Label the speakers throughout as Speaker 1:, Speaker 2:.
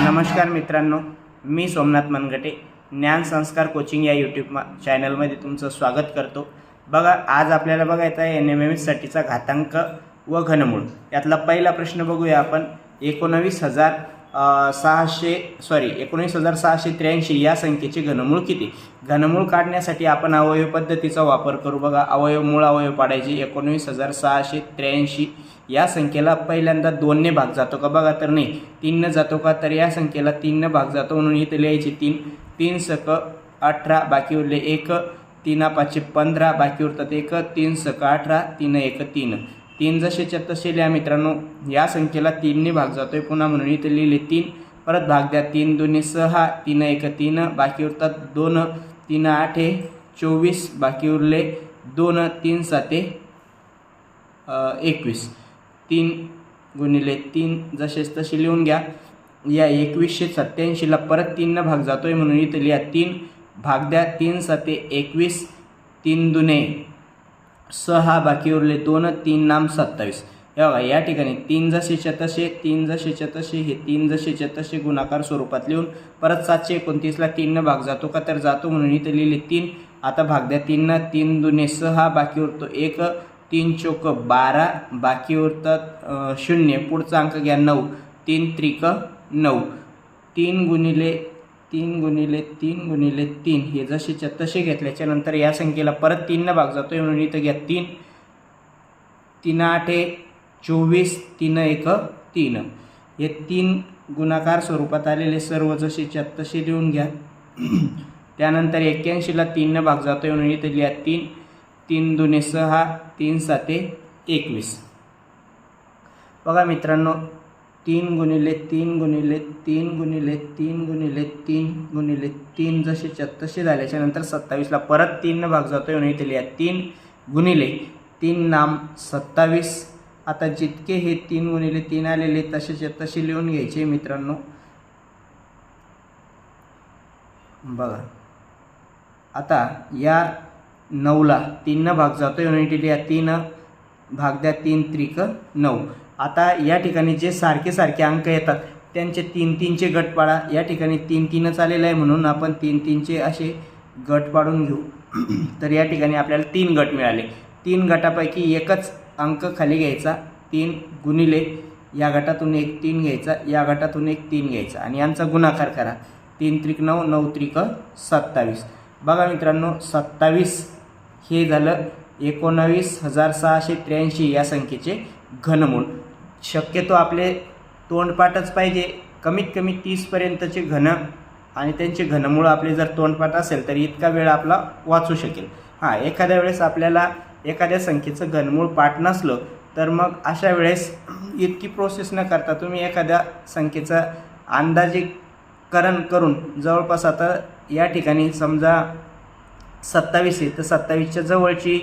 Speaker 1: नमस्कार मित्रांनो मी सोमनाथ मनगटे ज्ञान संस्कार कोचिंग या यूट्यूब मा चॅनलमध्ये तुमचं स्वागत करतो. बघा आज आपल्याला बघायचं आहे एन एम एम एससाठीचा घातांक व घनमूळ. यातला पहिला प्रश्न बघूया आपण. एकोणवीस हजार सहाशे सॉरी एकोणीस हजार सहाशे त्र्याऐंशी या संख्येचे घनमूळ किती? घनमूळ काढण्यासाठी आपण अवयव पद्धतीचा वापर करू बघा. अवयव मूळ अवयव पाडायचे. एकोणवीस हजार सहाशे त्र्याऐंशी या संख्येला पहिल्यांदा दोनने भाग जातो का बघा तर नाही. तीननं जातो का तर या संख्येला तीननं भाग जातो म्हणून इथं लिहायचे तीन. तीन सक अठरा बाकी उरले एक. तीना पाचशे पंधरा बाकी उरतात एक. तीन सक अठरा तीन एक तीन. तीन जसेच्या तसे लिहा मित्रांनो. या संख्येला तीनने भाग जातो आहे पुन्हा म्हणून इथे लिहिले तीन. परत भाग द्या तीन दोन्ही सहा तीन एक तीन. बाकी उरतात दोन तीन आठ चोवीस बाकी उरले दोन तीन साते एकवीस. तीन गुणिले तीन जसेच तसे लिहून घ्या. या एकवीसशे सत्त्याऐंशीला परत तीननं भाग जातो आहे म्हणून इथे लिहा. तीन भाग द्या. तीन सते एकवीस तीन दुने सहा बाकी उरले दोन तीन नाम सत्तावीस. हे बघा या ठिकाणी तीन जसेच्या तसे तीन जसेच्या तसे हे तीन जसेच्या तसे गुणाकार स्वरूपात लिहून परत सातशे एकोणतीसला तीननं भाग जातो का तर जातो म्हणून इथे लिहिले तीन. आता भाग द्या. तीननं तीन दुने सहा बाकी उरतो एक. तीन चोक बारा बाकी उरतात शून्य. पुढचा अंक घ्या नऊ. तीन त्रिक नऊ. तीन गुणिले तीन गुणिले तीन गुणिले तीन. हे जसेच्या तसे घेतल्याच्या नंतर या संख्येला परत तीननं भाग जातोय म्हणून इथं घ्या तीन. तीन आठ चोवीस तीन एक तीन. हे तीन गुणाकार स्वरूपात आलेले सर्व जसेच्या तसे लिहून घ्या. त्यानंतर एक्क्याऐंशीला तीननं भाग जातोय म्हणून इथं लिहा तीन. तीन दुने सहा तीन साते एकवीस. बघा मित्रांनो तीन गुणिले तीन गुणिले तीन गुणिले तीन गुणिले तीन गुणिले तीन जसेच्या तसे झाल्याच्यानंतर सत्तावीसला परत तीननं भाग जातो येऊन इथे लिहा. तीन गुणिले तीन नाम सत्तावीस. आता जितके हे तीन गुणिले तीन आलेले तसेच्या तसे लिहून घ्यायचे मित्रांनो. बघा. आता या नऊला. तीननं भाग जातो म्हणून लिहा तीन भाग द्या तीन त्रिक नऊ. आता या ठिकाणी जे सारखे सारखे अंक येतात त्यांचे तीन तीनचे गट पाडा. या ठिकाणी तीन तीनच आलेलं आहे म्हणून आपण तीन तीनचे असे गट पाडून घेऊ. तर या ठिकाणी आपल्याला तीन गट मिळाले. तीन गटापैकी एकच अंक खाली घ्यायचा. तीन गुणिले या गटातून एक तीन घ्यायचा या गटातून एक तीन घ्यायचा. आणि यांचा गुणाकार करा. तीन त्रिक नऊ नऊ त्रिक सत्तावीस. बघा मित्रांनो सत्तावीस हे झालं एकोणावीस हजार सहाशे त्र्याऐंशी या संख्येचे घनमूळ. शक्यतो आपले तोंडपाठच पाहिजे. कमीत कमी तीसपर्यंतचे घन आणि त्यांचे घनमूळ आपले जर तोंडपाठ असेल तर इतका वेळ आपला वाचू शकेल. हां एखाद्या वेळेस आपल्याला एखाद्या संख्येचं घनमूळ पाठ नसलं तर मग अशा वेळेस इतकी प्रोसेस न करता तुम्ही एखाद्या संख्येचा अंदाजीकरण करून जवळपास आता या ठिकाणी समजा सत्तावीस आहे तर सत्तावीसच्या जवळची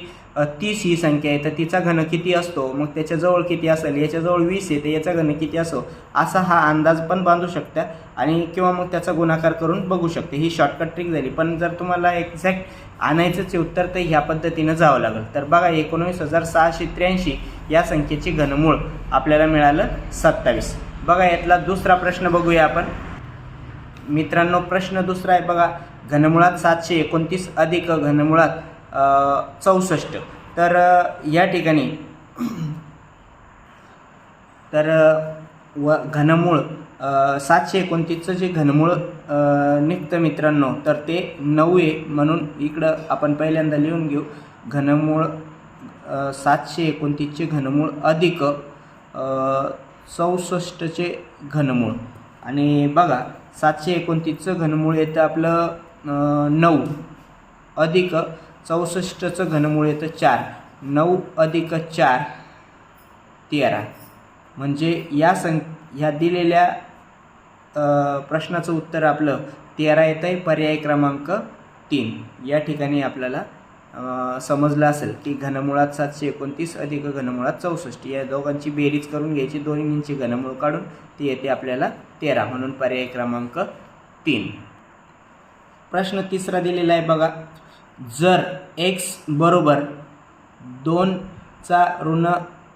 Speaker 1: तीस ही संख्या आहे तर तिचा घन किती असतो? मग त्याच्याजवळ किती असेल? याच्याजवळ वीस आहे तर याचा घन किती असो? असा हा अंदाज पण बांधू शकता आणि किंवा मग त्याचा गुणाकार करून बघू शकते. ही शॉर्टकट ट्रिक झाली. पण जर तुम्हाला एक्झॅक्ट आणायचंच आहे उत्तर तर ह्या पद्धतीनं जावं लागेल. तर बघा एकोणवीस हजार सहाशे त्र्याऐंशी या संख्येची घनमूळ आपल्याला मिळालं सत्तावीस. बघा यातला दुसरा प्रश्न बघूया आपण. मित्रांनो प्रश्न दुसरा आहे. बघा घनमुळात सातशे एकोणतीस अधिक घनमुळात चौसष्ट. तर या ठिकाणी तर व घनमूळ सातशे एकोणतीसचं जे घनमूळ निघतं मित्रांनो तर ते नऊ आहे म्हणून इकडं आपण पहिल्यांदा लिहून घेऊ. घनमूळ सातशे एकोणतीसचे घनमूळ अधिक चौसष्टचे घनमूळ. आणि बघा सातशे एकोणतीसचं घनमूळ येतं आपलं नऊ अधिक चौसष्टचं घनमूळ येतं चार. नऊ अधिक चार तेरा. म्हणजे या सं ह्या दिलेल्या प्रश्नाचं उत्तर आपलं तेरा येतं आहे पर्याय क्रमांक तीन. या ठिकाणी आपल्याला समजलं असेल की घनमुळात सातशे एकोणतीस अधिक घनमुळात चौसष्ट. या दोघांची बेरीज करून घ्यायची दोन्हींची घनमूळ काढून ती येते आपल्याला तेरा. म्हणून पर्याय क्रमांक तीन. प्रश्न तिसरा दिलेला आहे बघा. जर एक्स बरोबर दोनचा ऋण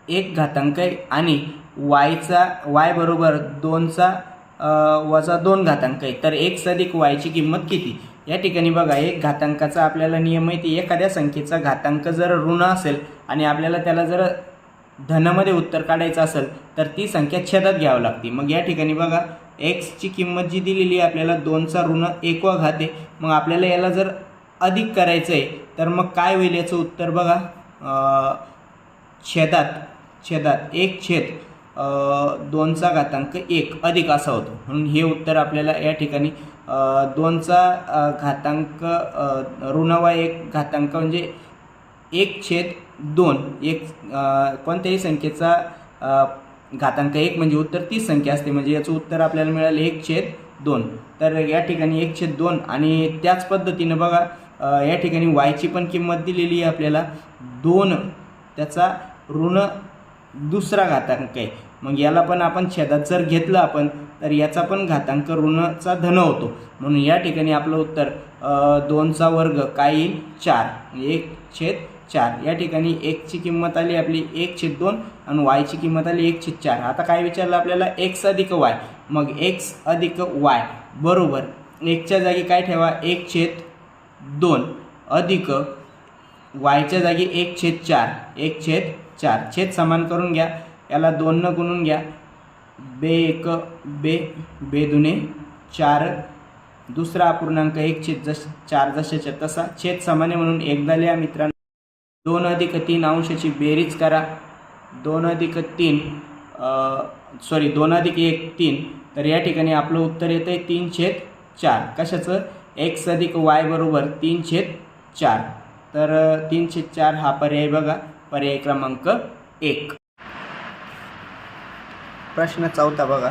Speaker 1: एक घातांक आहे आणि वायचा वाय बरोबर दोनचा वजा दोन घातांक आहे तर एक अधिक वायची किंमत किती? या ठिकाणी बघा एक घातांकाचा आपल्याला नियम आहे ती एखाद्या संख्येचा घातांक जर ऋण असेल आणि आपल्याला त्याला जर धनामध्ये उत्तर काढायचं असेल तर ती संख्या छेदात घ्यावी लागते. मग या ठिकाणी बघा एक्सची किंमत जी दिलेली आहे आपल्याला दोनचा ऋण एकवा घात आहे मग आपल्याला याला जर अधिक करायचं आहे तर मग काय होईल याचं उत्तर बघा. छेदात छेदात एक छेद दोनचा घातांक एक अधिक असा होतो. म्हणून हे उत्तर आपल्याला या ठिकाणी दोनचा घातांक ऋणवा एक घातांक म्हणजे एक छेद दोन. एक कोणत्याही संख्येचा घातांक एक म्हणजे उत्तर तीस संख्या असते. म्हणजे याचं उत्तर आपल्याला मिळालं एक छेद दोन. तर या ठिकाणी एक छेद दोन आणि त्याच पद्धतीनं बघा या ठिकाणी वायची पण किंमत दिलेली आहे आपल्याला. दोन त्याचा ऋण दुसरा घातांक आहे. मग याला पण आपण छेदात जर घेतलं आपण तर याचा पण घातांक ऋणचा धन होतो. म्हणून या ठिकाणी आपलं उत्तर दोनचा वर्ग काय येईल? चार. म्हणजे एक छेद चार. या ठिकाणी एकची किंमत आली आपली एक छेद दोन आणि वायची किंमत आली एक छेद चार. आता काय विचारलं आपल्याला? एक्स अधिक वाय मग एक्स अधिक वाय बरोबर एकच्या जागी काय ठेवा? एक छेद दोन अधिक वायच्या जागी एक छेद चार. एक छेद चार. छेद समान करून घ्या. याला दोननं गुणून घ्या. बे एक बे बे दुने चार. दुसरा अपूर्णांक एक छेद जस चार जशाच्या तसा. छेद समान आहे म्हणून एकदा लिहा मित्रांनो. दोन अधिक तीन अंशाची बेरीज करा. दोन अधिक तीन सॉरी दोन अधिक एक तीन. तर या ठिकाणी आपलं उत्तर येतं आहे तीन छेद चार. कशाचं? एक्स अधिक वाय बरोबर तीन छेद चार. तर तीन छेद चार हा पर्याय बघा. पर्याय क्रमांक एक. प्रश्न चौथा बघा.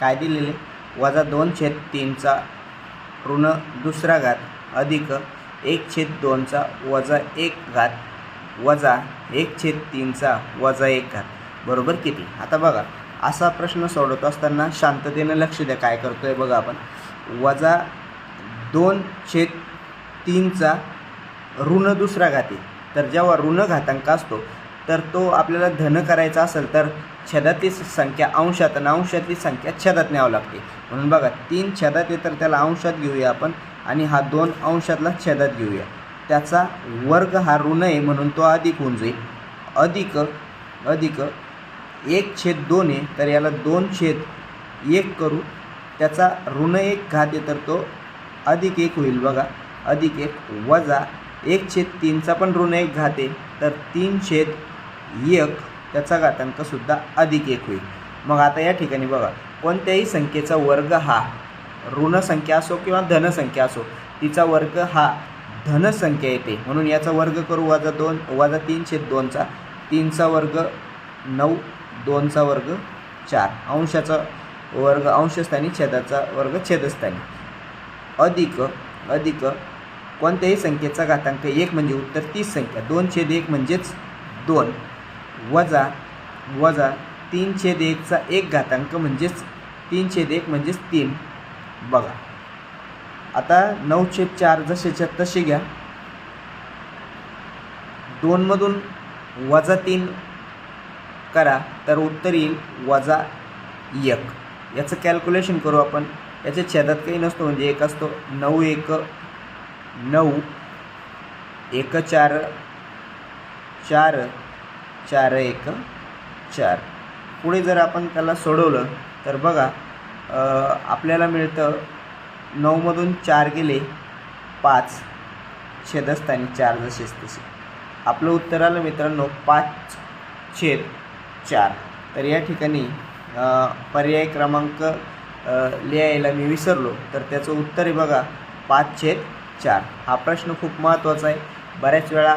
Speaker 1: काय दिलेले? वजा दोन छेद तीनचा ऋण दुसरा घात अधिक एक छेद दोनचा वजा एक घात वजा एक छेद तीनचा वजा एक घात. बरोबर किती? आता बघा असा प्रश्न सोडवत असताना शांततेनं लक्ष द्या काय करतोय बघा आपण. वजा दोन छेद तीनचा ऋण दुसरा घाती. तर जेव्हा ऋण घातांक असतो तर तो आपल्याला धन करायचा असेल तर छेदातली संख्या अंशात आणि अंशातली संख्या छेदात न्यावं लागते. म्हणून बघा तीन छेदात आहे तर त्याला अंशात घेऊया आपण आणि हा दोन अंशातला छेदात घेऊया. त्याचा वर्ग हा ऋण आहे म्हणून तो अधिक होऊन जाईल. अधिक अधिक एक छेद दोन आहे तर याला दोन छेद एक करू. त्याचा ऋण एक घात आहे तर तो अधिक एक होईल बघा. अधिक एक वजा एक छेद तीनचा पण ऋण एक घात आहे तर तीन छेद एक त्याचा घातांकसुद्धा अधिक एक होईल. मग आता या ठिकाणी बघा कोणत्याही संख्येचा वर्ग हा ऋणसंख्या असो किंवा धनसंख्या असो तिचा वर्ग हा धनसंख्या येते म्हणून याचा वर्ग करू वजा दोन वजा तीन छेद दोनचा तीनचा वर्ग नऊ दोनचा वर्ग चार. अंशाचा वर्ग अंशस्थानी छेदाचा वर्ग छेदस्थानी. अधिक अधिक कोणत्याही संख्येचा घातांक एक म्हणजे उत्तर तीस संख्या. दोन छेद एक म्हणजेच दोन. वजा वजा तीन छेद एकचा एक घातांक म्हणजेच तीन छेद एक म्हणजेच तीन. बघा. आता नऊ छेद चार जसेच्या तसे घ्या. दोनमधून वजा तीन करा तर उत्तर येईल वजा एक. याचं कॅल्क्युलेशन करू आपण. याच्या छेदात काही नसतो म्हणजे एक असतो. नऊ एक नऊ एक चार चार चार एक चार. पुढे जर आपण त्याला सोडवलं तर बघा आपल्याला मिळतं नऊमधून चार गेले पाच छेदस्थानी चार जसेच तसे आपलं उत्तर आलं मित्रांनो पाच छेद चार. तर या ठिकाणी पर्याय क्रमांक लिहायला मी विसरलो तर त्याचं उत्तर आहे बघा पाच छेद चार. हा प्रश्न खूप महत्त्वाचा आहे. बऱ्याच वेळा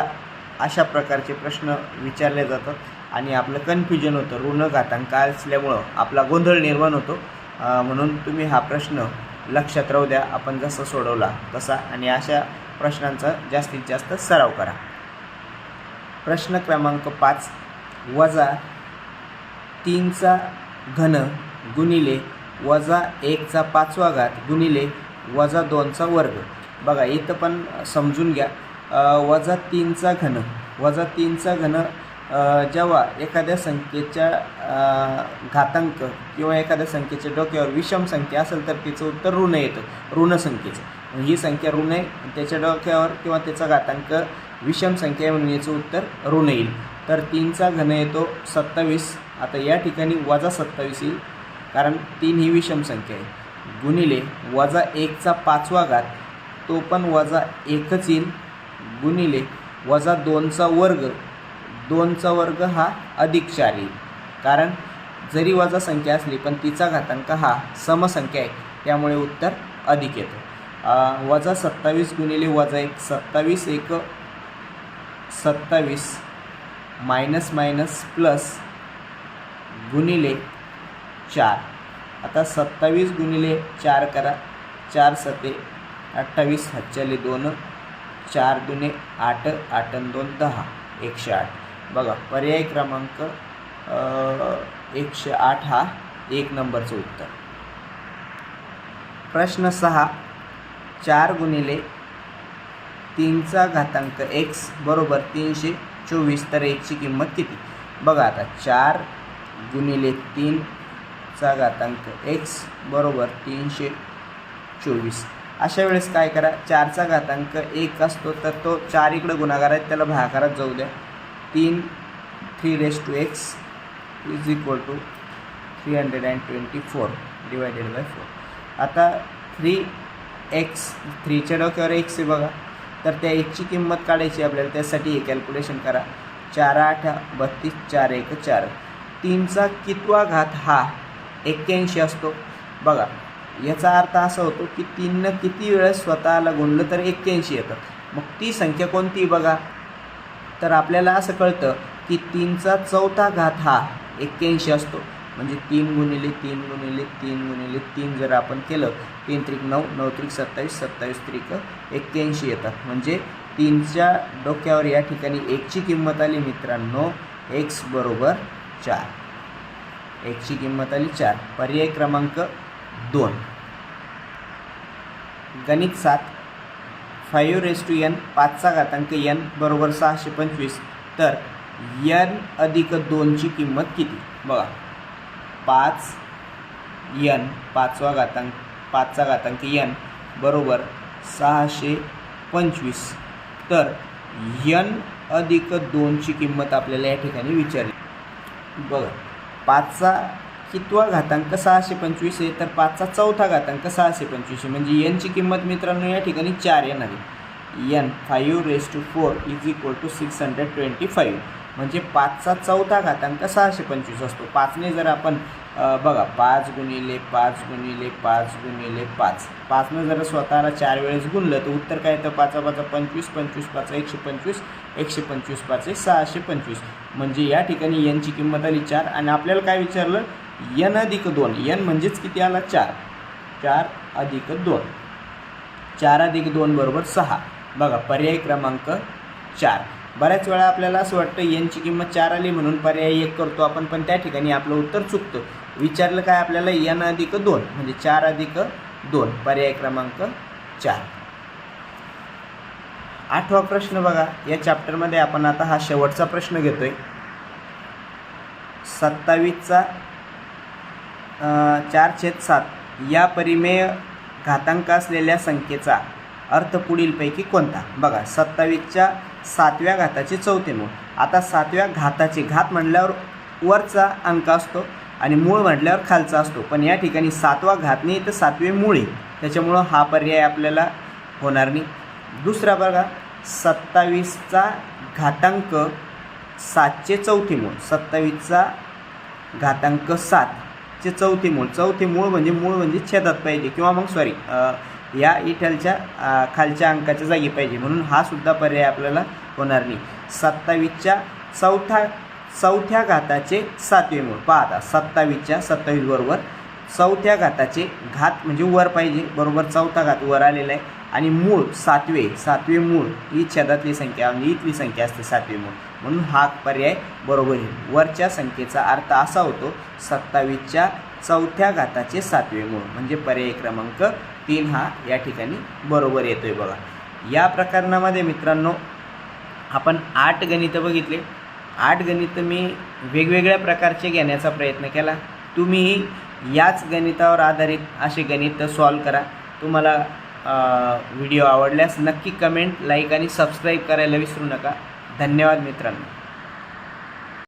Speaker 1: अशा प्रकारचे प्रश्न विचारले जातात आणि आपलं कन्फ्युजन होतं ऋण घातांक असल्यामुळं आपला गोंधळ निर्माण होतो. म्हणून तुम्ही हा प्रश्न लक्षात राहू द्या आपण जसा सोडवला तसा आणि अशा प्रश्नांचा जास्तीत जास्त सराव करा. प्रश्न क्रमांक पाच वजा तीनचा घन गुणिले वजा एकचा पाचवा घात गुणिले वजा दोनचा वर्ग. बघा इथं पण समजून घ्या. वजा तीनचा घन वजा तीनचा घन जेव्हा एखाद्या संख्येच्या घातांक किंवा एखाद्या संख्येच्या डोक्यावर विषम संख्या असेल तर तिचं उत्तर ऋण येतं. ऋण संख्येचं. ही संख्या ऋण आहे त्याच्या डोक्यावर किंवा त्याचा घातांक विषम संख्या म्हणून याचं उत्तर ऋण येईल. तर तीनचा घन येतो सत्तावीस. आता या ठिकाणी वजा सत्तावीस येईल कारण तीन ही विषम संख्या आहे. गुणिले वजा एकचा पाचवा घात तो पण वजा एकच येईल. गुणिले वजा दोनचा वर्ग दोनचा वर्ग हा अधिक चार येईल. कारण जरी वजा संख्या असली पण तिचा घातांक हा समसंख्या आहे त्यामुळे उत्तर अधिक येतं. वजा सत्तावीस गुणिले वजा एक सत्तावीस एक सत्तावीस मायनस मायनस प्लस गुणिले चार. आता सत्तावीस गुणिले चार करा. चार सते अठ्ठावीस हच्चाले दोन चार दुने आठ आठ दोन दहा एकशे आठ. बघा पर्याय क्रमांक एकशे आठ हा एक नंबरचं उत्तर. प्रश्न सहा चार गुणिले तीनचा घातांक एक्स बरोबर तीनशे चोवीस तर एकची किंमत किती? बघा आता चार गुणिले तीनचा घातांक एक्स बरोबर तीनशे चोवीस. अशा वेळेस काय करा चारचा घातांक एक असतो तर तो चार इकडं गुणाकार आहे त्याला भागाकारात जाऊ द्या. तीन three raise to x is equal to three hundred and twenty four divided by four आता थ्री एक्स थ्रीच्या डोक्यावर एक्स आहे बघा. तर त्या एकची किंमत काढायची आपल्याला त्यासाठी हे कॅल्क्युलेशन करा. चार आठ बत्तीस चार एक चार. तीनचा कितवा घात हा एक्क्याऐंशी असतो. बघा याचा अर्थ असा होतो की तीननं किती वेळा स्वतःला गुणलं तर एक्क्याऐंशी येतं. मग ती संख्या कोणती बघा? तर आपल्याला असं कळतं की तीनचा चौथा घात हा एक्क्याऐंशी असतो. म्हणजे तीन गुणिले तीन गुणिले तीन गुणिले तीन जर आपण केलं तीन त्रिक नऊ नऊ त्रिक सत्तावीस सत्तावीस त्रिक एक्क्याऐंशी येतात. म्हणजे तीनच्या डोक्यावर या ठिकाणी एकची किंमत आली मित्रांनो एक्स बरोबर चार. एकची किंमत आली चार. पर्याय क्रमांक दोन. गणित सात. फाईव्ह रेस टू एन पाचचा घातांक एन बरोबर सहाशे पंचवीस. तर यन अधिक दोनची किंमत किती? बघा. पाच यन पाचवा घातांक पाचचा घातांक यन बरोबर सहाशे पंचवीस. तर यन अधिक दोनची किंमत आपल्याला या ठिकाणी विचारली. बघा. पाचचा कितवा घातांक सहाशे पंचवीस आहे तर पाचचा चौथा घातांक सहाशे पंचवीस आहे. म्हणजे यनची किंमत मित्रांनो या ठिकाणी चार येणार आहे. N five raise to four is equal to six hundred twenty five. म्हणजे पाचचा चौथा घातांक सहाशे पंचवीस असतो? पाचने जर आपण बघा पाच गुणिले पाच गुणिले पाच गुणिले पाच. पाचनं जर स्वतःला चार वेळेस गुणलं तर उत्तर काय येतं? पाचा पाचा पंचवीस पंचवीस पाच एकशे पंचवीस एकशे पंचवीस पाच एक सहाशे पंचवीस. म्हणजे या ठिकाणी यनची किंमत आली चार. आणि आपल्याला काय विचारलं? यन अधिक दोन. यन म्हणजेच किती आला? चार. चार अधिक दोन. चार अधिक दोन बरोबर सहा. बघा पर्याय क्रमांक चार. बऱ्याच वेळा आपल्याला असं वाटतं यांची किंमत चार आली म्हणून पर्याय एक करतो आपण पण त्या ठिकाणी आपलं उत्तर चुकतं. विचारलं काय आपल्याला? एन अधिक दोन म्हणजे चार अधिक दोन पर्याय क्रमांक चार. आठवा प्रश्न बघा. या चॅप्टरमध्ये आपण आता हा शेवटचा प्रश्न घेतोय. सत्तावीसचा चार छेद सात. या परिमेय घातांक असलेल्या संख्येचा अर्थ पुढीलपैकी कोणता? बघा सत्तावीसच्या सातव्या घाताचे चौथे मूळ आता सातव्या घाताचे घात म्हटल्यावर वरचा अंक असतो आणि मूळ म्हटल्यावर खालचा असतो. पण या ठिकाणी सातवा घात नाही तर सातवी मूळ आहे. त्याच्यामुळं हा पर्याय आपल्याला होणार नाही. दुसरा बघा सत्तावीसचा घातांक सातचे चौथे मूळ सत्तावीसचा घातांक सातचे चौथी मूळ चौथे मूळ म्हणजे मूळ म्हणजे छेदात पाहिजे. किंवा मग सॉरी या इठलच्या खालच्या अंकाच्या जागी पाहिजे. म्हणून हा सुद्धा पर्याय आपल्याला होणार नाही. सत्तावीसच्या चौथा चौथ्या घाताचे सातवे मूळ पहा आता सत्तावीसच्या सत्तावीस बरोबर. चौथ्या घाताचे घात म्हणजे वर पाहिजे. बरोबर चौथा घात वर आलेला आहे. आणि मूळ सातवे सातवे मूळ ही छेदातली संख्या म्हणजे इथली संख्या असते सातवे मूळ म्हणून हा पर्याय बरोबर येईल. वरच्या संख्येचा अर्थ असा होतो सत्तावीसच्या चौथ्या घाताचे सातवे मूळ म्हणजे पर्याय क्रमांक तीन हा या ठिकाणी बरोबर येतो आहे बघा. या प्रकरणामध्ये मित्रांनो आपण आठ गणितं बघितले. आठ गणितं मी वेगवेगळ्या प्रकारचे घेण्याचा प्रयत्न केला. तुम्ही याच गणितावर आधारित असे गणित सॉल्व करा. तुम्हाला व्हिडिओ आवडल्यास नक्की कमेंट लाईक आणि सबस्क्राईब करायला विसरू नका. धन्यवाद मित्रांनो.